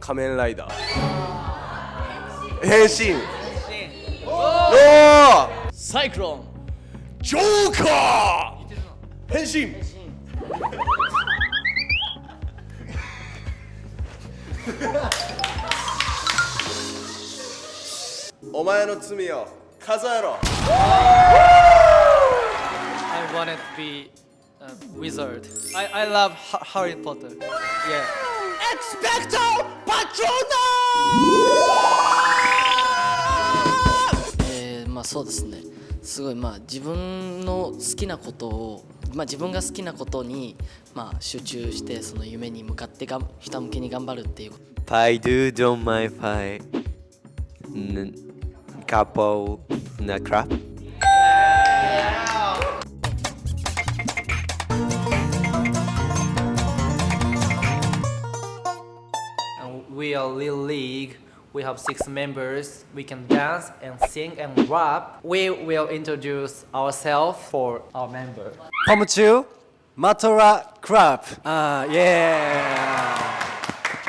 仮面ライダー変身おおサイクロンジョーカー変身お前の罪を数えろ I wanted to be a wizard I, I love Ha- Harry Potter Yeah Expecto Patronum えーまあそうですねすごいまあ自分の好きなことをまあ自分が好きなことにまあ集中してその夢に向かってがんひたむきに頑張るっていう Pai do don't mind fight. N- couple na crap. And we are Lil League. We have six members. We can dance and sing and rap. We will introduce ourselves for our member. Pomchu Matora Crab. Uh, yeah.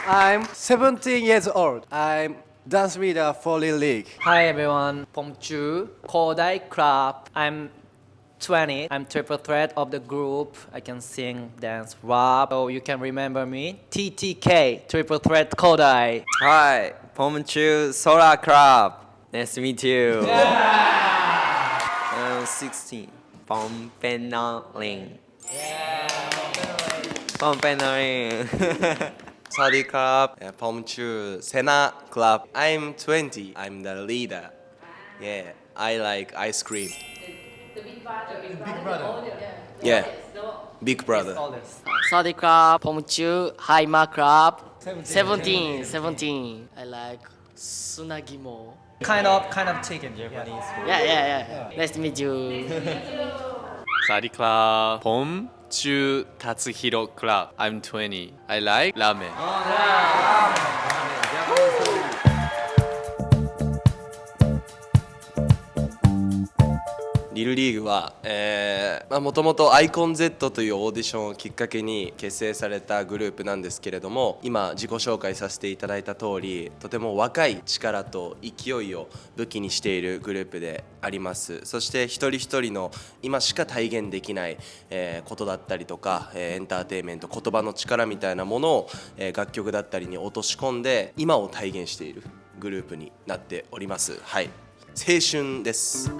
I'm 17 years old. I'm dance leader for Lil League. Hi everyone, Pomchu, Kodai Crab. I'm 20. I'm triple threat of the group. I can sing, dance, rap. So you can remember me. TTK, triple threat Kodai. Hi, Pomanchu Sora Crab. Nice to meet you. I'm uh, 16. ling Benaling. Bom Benaling. Sadi Club, uh, Pomchu, Sena Club. I'm 20. I'm the leader. Yeah, I like ice cream. Yeah, big brother. All this. サーディクラブポムチューハイマークラブ17 17 I like 砂肝 Kind of, kind of chicken Japanese food. Yeah yeah yeah Nice to meet you サリクラポンチュ達弘クラブ I'm 20 I like ラリルリーグはもともとアイコン Z というオーディションをきっかけに結成されたグループなんですけれども今自己紹介させていただいた通りとても若い力と勢いを武器にしているグループであります。そして一人一人の今しか体現できない、えーことだったりとか、えーエンターテインメント言葉の力みたいなものを、えー楽曲だったりに落とし込んで今を体現しているグループになっております。はい。青春です。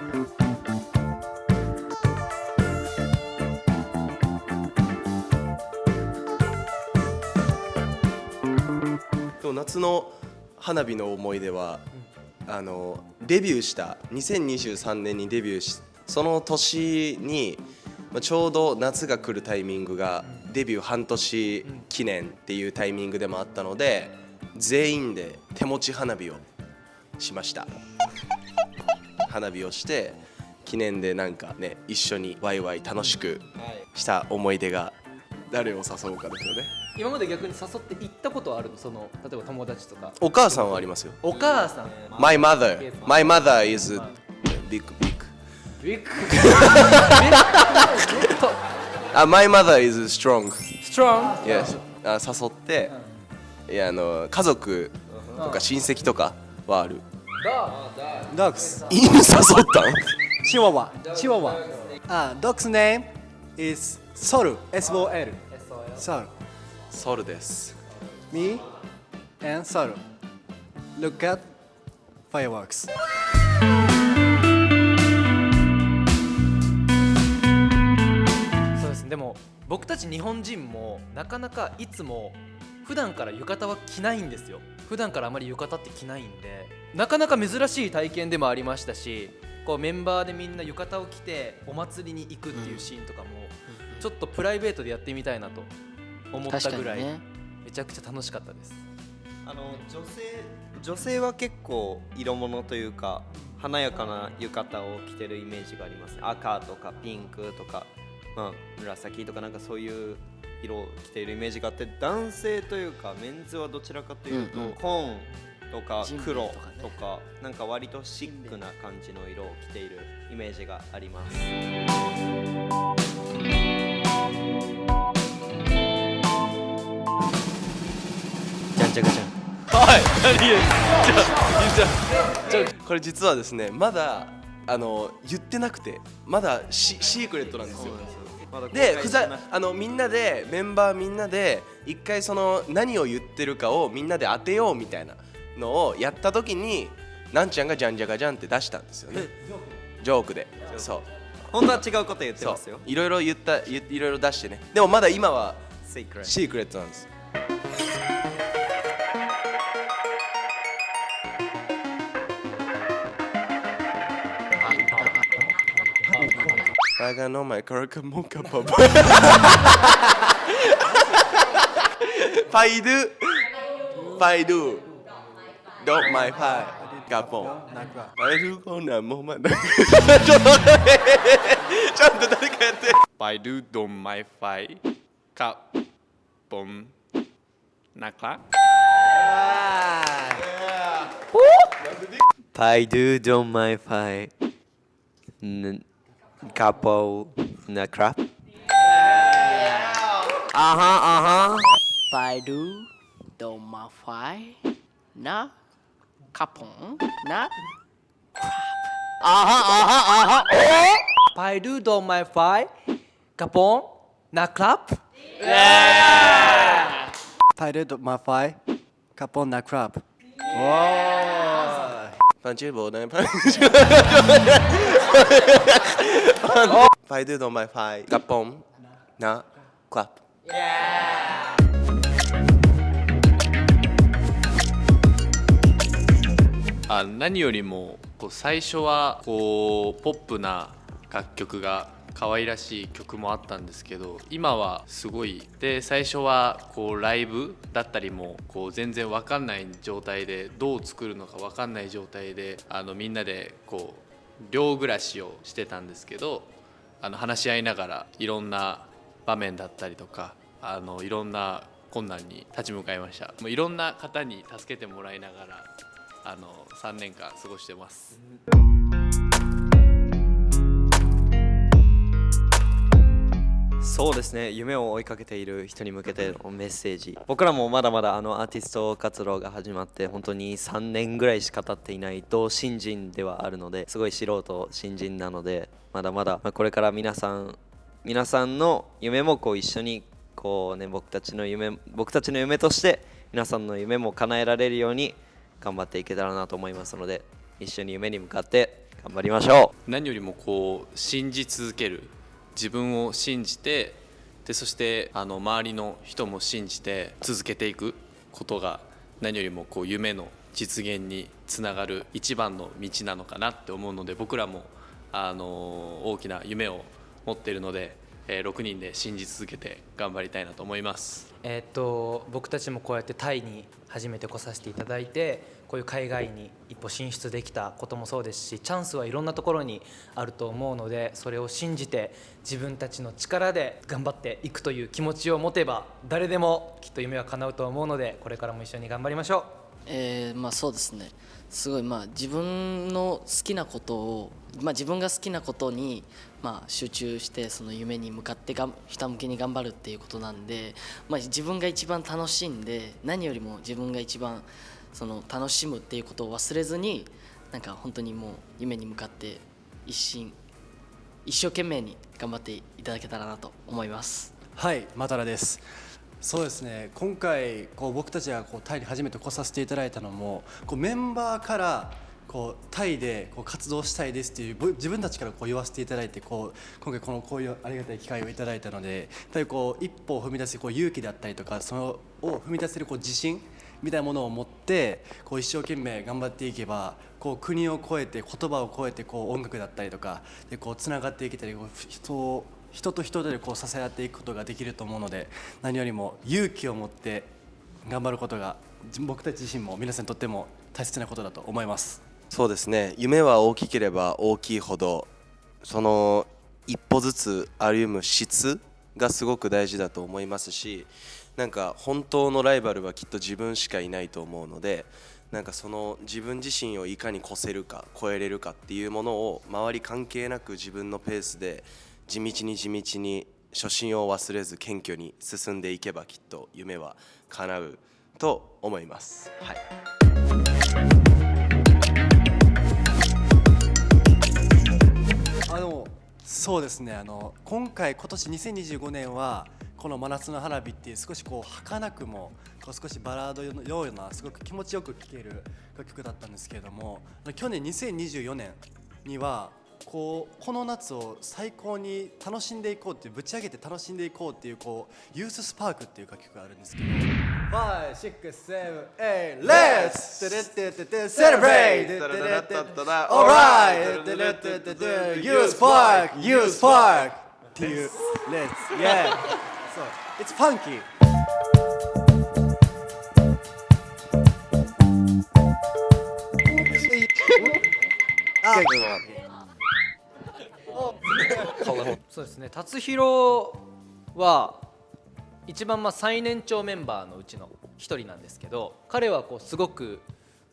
夏の花火の思い出は、あのデビューした2023年にデビューしその年にまあちょうど夏が来るタイミングがデビュー半年記念っていうタイミングでもあったので全員で手持ち花火をしました。花火をして記念でなんかね一緒にワイワイ楽しくした思い出が誰を誘うかですよね今まで逆に誘って行ったことある,その例えば友達とか。お母さんはありますよ。お母さん。My mother. My mother is big big. Big? あ、uh, My mother is strong. Strong? yes. あ誘って、うん、いやあの家族とか親戚とかはある。ダーダークス犬誘ったんチワワチワワあ、ドックスネーム is ソル S-O-L ソル、S-O-L? ソルです Me and Sol. Look at fireworks. そうですねでも僕たち日本人もなかなかいつも普段から浴衣は着ないんですよ普段からあまり浴衣って着ないんでなかなか珍しい体験でもありましたしこうメンバーでみんな浴衣を着てお祭りに行くっていうシーンとかもちょっとプライベートでやってみたいなと思ったぐらい、ね。めちゃくちゃ楽しかったです。あの女性女性は結構色物というか華やかな浴衣を着てるイメージがありますね。赤とかピンクとか、まあ、紫とかなんかそういう色を着ているイメージがあって男性というかメンズはどちらかというと、うんうん。紺とか黒とかね。とかなんか割とシックな感じの色を着ているイメージがありますじゃんじゃはい何じゃあじゃこれ実はですねまだあの言ってなくてまだシシークレットなんですよ。でふざあのみんなでメンバーみんなで一回その何を言ってるかをみんなで当てようみたいなのをやった時になんちゃんがじゃんじゃがじゃんって出したんですよね。ジョーク？で。そう。本当は違うこと言ってそうますよ。いろいろ言ったいいろいろ出してね。でもまだ今はセイクレットシークレットなんです我がの前からかもかパパパイドゥパイドゥドッマイパイガポンパイドゥコーナーもうまだちょっと待ってちょっと誰かやって Baidu Dom My Fi Cup Bom Nakla パイドゥドンマイファイんカポナクラップあはあは Baidu Doma Phai Na Kapong Na パイルドマイファイガポンナクラップ Pilot my fly, Capon na crab. パンチボーダンパンチファイドゥドンマイファイガポンなクラップあ何よりもこう最初はこうポップな楽曲が可愛らしい曲もあったんですけど今はすごい。で最初はこうライブだったりもこう全然わかんない状態でどう作るのかわかんない状態であのみんなでこう寮暮らしをしてたんですけどあの話し合いながらいろんな場面だったりとかあのいろんな困難に立ち向かいましたもういろんな方に助けてもらいながらあの3年間過ごしてます。そうですね。夢を追いかけている人に向けてのメッセージ。僕らもまだまだあのアーティスト活動が始まって本当に3年ぐらいしか経っていないと新人ではあるのですごい素人新人なのでまだまだこれから皆さん皆さんの夢もこう一緒にこうね僕たちの夢僕たちの夢として皆さんの夢も叶えられるように頑張っていけたらなと思いますので一緒に夢に向かって頑張りましょう。何よりもこう信じ続ける。自分を信じてでそしてあの周りの人も信じて続けていくことが何よりもこう夢の実現につながる一番の道なのかなって思うので僕らもあの大きな夢を持っているので、えー6人で信じ続けて頑張りたいなと思います。えーっと僕たちもこうやってタイに初めて来させていただいてこういう海外に一歩進出できたこともそうですしチャンスはいろんなところにあると思うのでそれを信じて自分たちの力で頑張っていくという気持ちを持てば誰でもきっと夢は叶うと思うのでこれからも一緒に頑張りましょう。えーまあそうですねすごいまあ自分の好きなことを、まあ、自分が好きなことにまあ集中してその夢に向かってがひたむきに頑張るっていうことなんで、まあ、自分が一番楽しんで何よりも自分が一番その楽しむっていうことを忘れずになんか本当にもう夢に向かって一心一生懸命に頑張っていただけたらなと思います。はい、マタラです。そうですね。今回こう僕たちがこうタイに初めて来させていただいたのも、こうメンバーからこうタイでこう活動したいですっていう自分たちからこう言わせていただいて、こう今回このこういうありがたい機会をいただいたので、やっぱりこう一歩を踏み出すこう勇気だったりとか、そのを踏み出せるこう自信。みたいなものを持ってこう一生懸命頑張っていけばこう国を越えて言葉を超えてこう音楽だったりとかでこうつながっていけたりこう人を人と人でこう支え合っていくことができると思うので何よりも勇気を持って頑張ることが僕たち自身も皆さんにとっても大切なことだと思います。そうですね夢は大きければ大きいほどその一歩ずつ歩む質がすごく大事だと思いますしなんか本当のライバルはきっと自分しかいないと思うのでなんかその自分自身をいかに越せるか超えれるかっていうものを周り関係なく自分のペースで地道に地道に初心を忘れず謙虚に進んでいけばきっと夢は叶うと思います。はいあのそうですねあの今回今年2025年はこの「真夏の花火」っていう少しこう儚くもこう少しバラードのようなすごく気持ちよく聴ける楽曲だったんですけれども去年2024年にはこうこの夏を最高に楽しんでいこうっていうぶち上げて楽しんでいこうっていうこうユーススパークっていう楽曲があるんですけど5、6、7、8 Let's! てれててて Celebrate! Alright! てれててて Use Park! Use Park! っていう Let's! Yeah! So, it's funky! そうですね達弘は一番まあ最年長メンバーのうちの一人なんですけど彼はこうすごく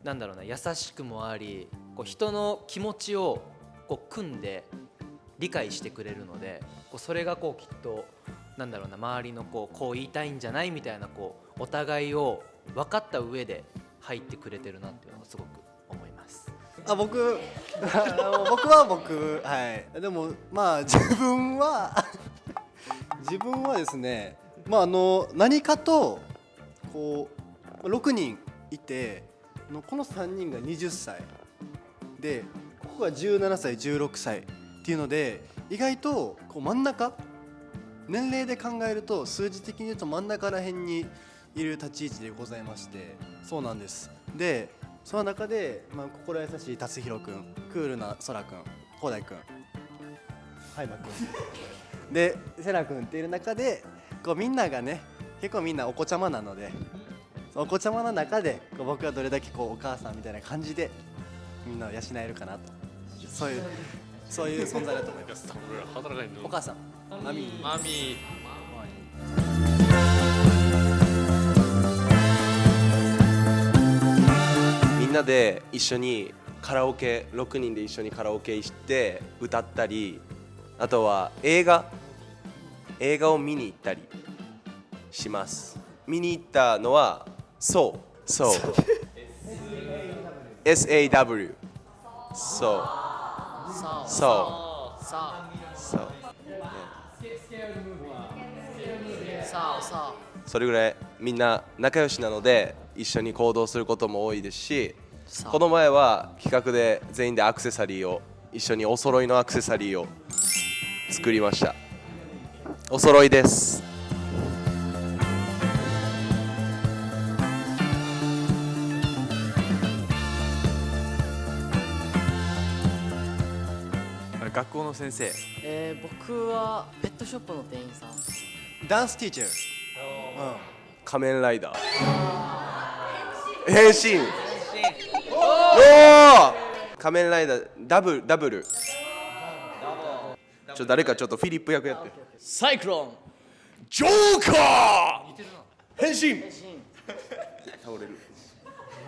なんだろうな優しくもありこう人の気持ちをこう組んで理解してくれるのでこうそれがこうきっとなんだろうな周りのこうこう言いたいんじゃないみたいなこうお互いを分かった上で入ってくれてるなっていうのをすごく。あ僕 僕は僕はい。でもまあ自分は 自分はですねまああの何かとこう6人いてこの3人が20歳。でここが17歳16歳っていうので意外とこう真ん中年齢で考えると数字的に言うと真ん中らへんにいる立ち位置でございましてそうなんです。でその中で、まあ、心優しい達弘君クールなそら君広大君。はいま君でせな君っている中でこうみんながね結構みんなお子ちゃまなのでお子ちゃまの中でこう僕はどれだけこうお母さんみたいな感じでみんなを養えるかなと。そういうそういう存在だと思います。お母さんマミ。ーマミ。みなで一緒にカラオケ6人で一緒にカラオケ行って歌ったりあとは映画映画を見に行ったりします。見に行ったのはそう。そう。SAW そう。そう。さそう。あさあさあそれぐらいみんな仲良しなので一緒に行動することも多いですしこの前は企画で全員でアクセサリーを一緒にお揃いのアクセサリーを作りました。お揃いです。学校の先生。えー、僕はペットショップの店員さん。ダンスティーチャー、うん。仮面ライダー。変身おお仮面ライダーダブルダブル。ちょ誰かちょっとフィリップ役やって。サイクロン。ジョーカー。変身。倒れる。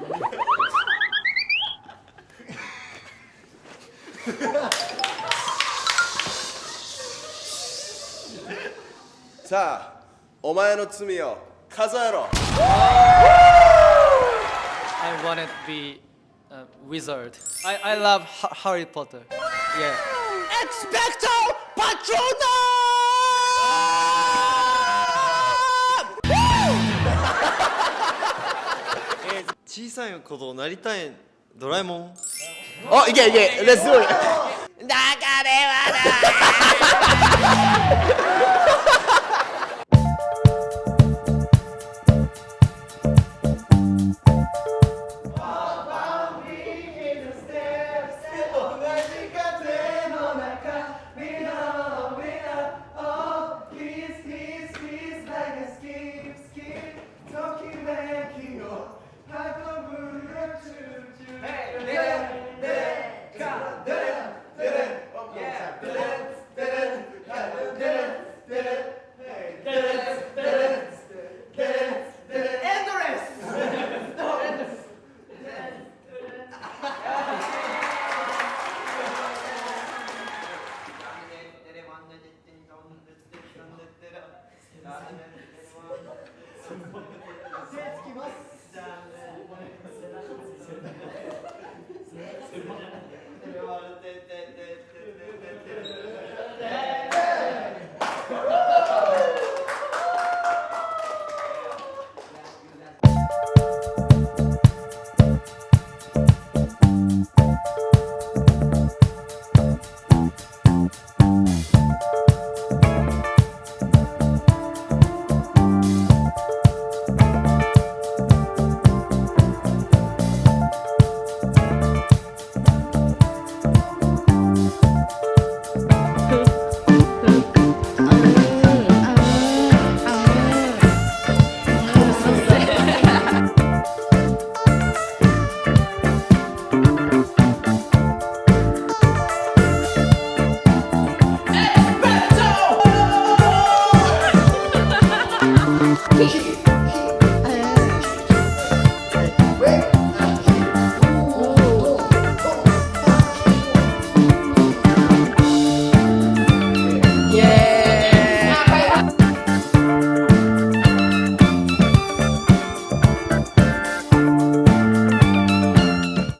さあお前の罪を数えろ。I wanna be a wizard. I, I love Ha- Harry Potter. Yeah. 小さい子となりたいドラえもんおいけいけレッツゴー